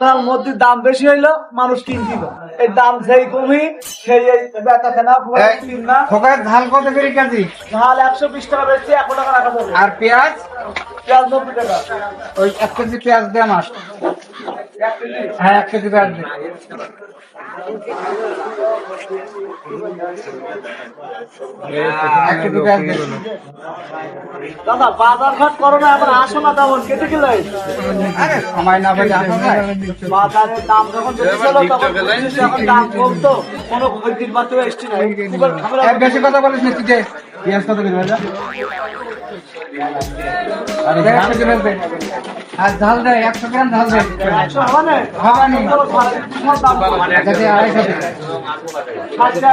তার মধ্যে দাম বেশি হইল মানুষ কিনছিল। এই দাম সেই কমি সেই এই বেচা কেনা না। খোকার ধান কত করে কেজি? ধান একশো বিশ টাকা বেশি একশো টাকা রাখা যাবে। আর পেঁয়াজ? পেঁয়াজ নব্বই টাকা। ওই এক কেজি পেঁয়াজ দেয় কেজি হ্যাঁ এক কেজি পেঁয়াজ দে এক কেজি পেঁয়াজ দাদা বাজার ঘাট করো না আবার আসো না তেমন কেটে গেলে সময় না পেলে আসা বাজার দাম যখন বেশি তখন এখন দাম কমতো। কোনো মাত্র এসছি না। বেশি কথা বলিস না তুই পেঁয়াজ কত করে আরে দে আর ঝাল দে একশো গ্রাম ঝাল আড়াইশো? আচ্ছা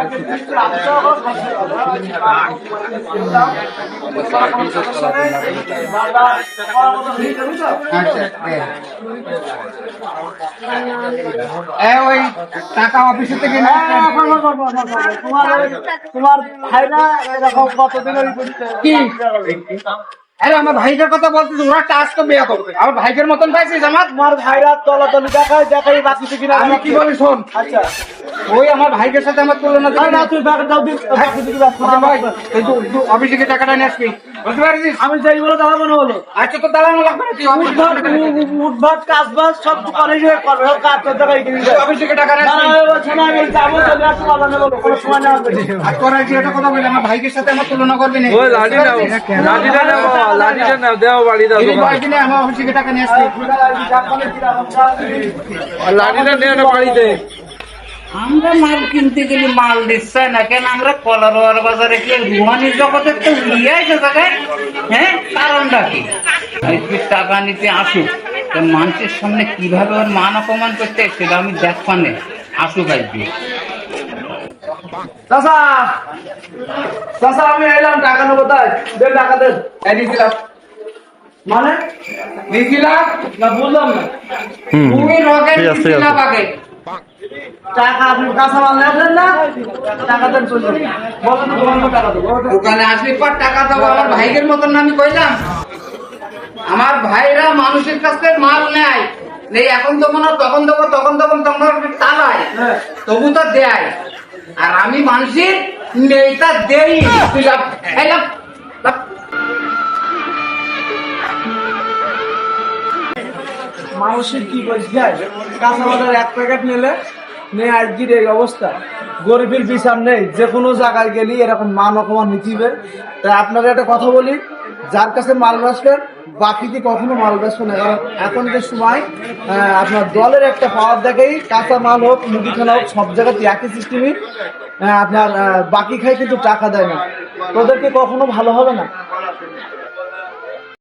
ওই টাকা অফিসে থেকে না হ্যাঁ। তোমার ভাইরা এরকম কতদিনের কি? আরে আমার ভাইদের কথা বলছিস ওরা টাচ বেয়া করবে। আমার ভাইদের মতন পাইছিস আমার তোমার ভাইরা তলাতলি দেখায় দেখাই বাকি থেকে না আমি কি বলি শোন? আচ্ছা। ওই আমার ভাইদের সাথে আমার তুলনা না। তুই ব্যাগে দাও দিন বাকি থেকে অফিস টাকাটা নিয়ে আসবি। বুঝতে পারছিস আমি যাই বলে দাঁড়াবো না হলো আচ্ছা তো দাঁড়ানো লাগবে না তুই অফিস উঠভাট উঠভাট কাজ বাজ সব দোকানে গিয়ে করবে সব কাজ তোর জায়গায় কিনে তুই অফিস টাকা না না আমি বলছি না আমি যাব চলে আসব বাজার নেব কোনো সময় না আসবে আর তোরা কি একটা কথা বলি আমার ভাইদের সাথে আমার তুলনা করবি না। ওই লাঠি নাও লাঠিটা নাও লাঠিটা নাও দেও বাড়ি দাও এই দোকানে। বয়স আমার অফিস টাকা নিয়ে আসবি আর নিয়ে বাড়িতে। আমরা মাল কিনতে গেলে মাল দিচ্ছে না কেন আমরা কলার বাজারে কি রুহানি জগতে তো উড়িয়ে আছে জায়গায়? হ্যাঁ কারণটা কি? টাকা নিতে আসুক তো মানুষের সামনে কীভাবে ওর মান অপমান করতে সেটা আমি দেখবানে আসুক আজকে চাচা চাচা আমি এলাম টাকা নেব তাই। দেন টাকা দেন। মানে? দিছিলাম না বললাম না। রকেট আগে টাকা আপনি কাঁচা নেবেন না টাকা দেন চলবে বলেন টাকা দেবো দোকানে আসবি পর টাকা দেবো? আমার ভাইদের মতন আমি কইলাম। আমার ভাইরা মানুষের কাছ থেকে মাল নেয়। নেই এখন তখন তখন দেবো তখন তখন তখন তালায় হ্যাঁ। তবু তো দেয়। আর আমি মানুষের নেইটা দেই। তুই লাভ। মানুষের কি বলছি? কাঁচা বাজার এক প্যাকেট নিলে নে আজকের এই অবস্থা? গরিবের বিচার নেই, যে কোনো জায়গায় গেলি এরকম মান অপমান নিতিবে তাই আপনাদের একটা কথা বলি, যার কাছে মাল বেচবেন বাকিতে কখনো মাল বেচবেন না? কারণ এখনকার সময় আপনার দলের একটা পাওয়ার দেখেই কাঁচা মাল হোক, মুদিখানা হোক, সব জায়গাতে একই সিস্টেমই আপনার বাকি খাই কিন্তু টাকা দেয় না। তোদেরকে কখনো ভালো হবে না?